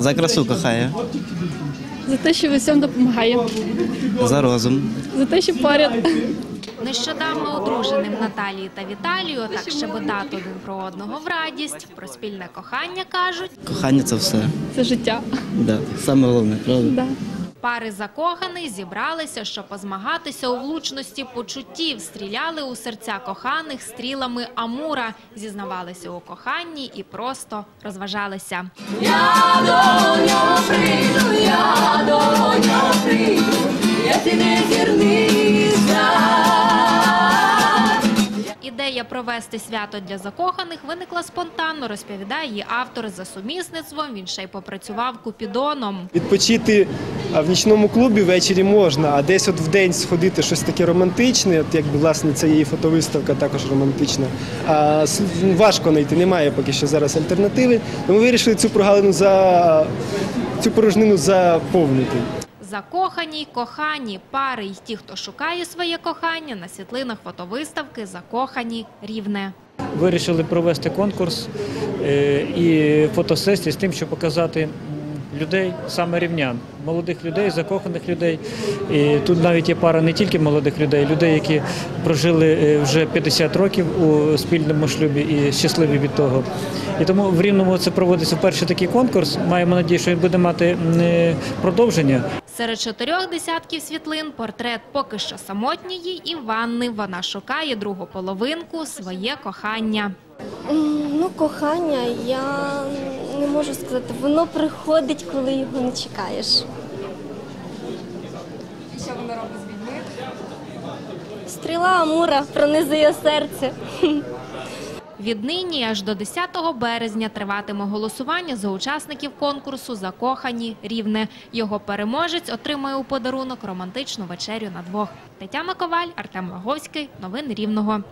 За красу кохає, За те, що всім допомагає, за розум. за те, що поряд. Нещодавно одруженим Наталії та Віталію так щебетати один про одного в радість. Про спільне кохання кажуть. Кохання це все. Це життя. Да. Саме головне, правда? Да. Пари закоханих зібралися, щоб позмагатися у влучності почуттів. Стріляли у серця коханих стрілами Амура, зізнавалися у коханні і просто розважалися. Ідея провести свято для закоханих виникла спонтанно, розповідає її автор за сумісництвом. Він ще й попрацював купідоном. Відпочити в нічному клубі ввечері можна, а десь от в день сходити щось таке романтичне, от якби власне це її фотовиставка також романтична. А важко знайти, немає поки що зараз альтернативи. Ми вирішили цю прогалину за цю порожнину заповнити. Закохані, кохані, пари й ті, хто шукає своє кохання, на світлинах фотовиставки закохані рівне. Вирішили провести конкурс е, і фотосесії з тим, щоб показати людей, саме рівнян, молодих людей, закоханих людей. І тут навіть є пара не тільки молодих людей, людей, які прожили е, вже 50 років у спільному шлюбі і щасливі від того. І тому в Рівному це проводиться перший такий конкурс. Маємо надію, що він буде мати е, продовження. Серед чотирьох десятків світлин портрет поки що самотньої Іванни. Вона шукає другу половинку, своє кохання. Ну, кохання, я не можу сказати, воно приходить, коли його не чекаєш. І що воно робить з людьми? Стріла Амура пронизує серце. Віднині аж до 10 березня триватиме голосування за учасників конкурсу Закохані рівне. Його переможець отримає у подарунок романтичну вечерю на двох. Тетяна Коваль, Артем Лаговський. Новини Рівного.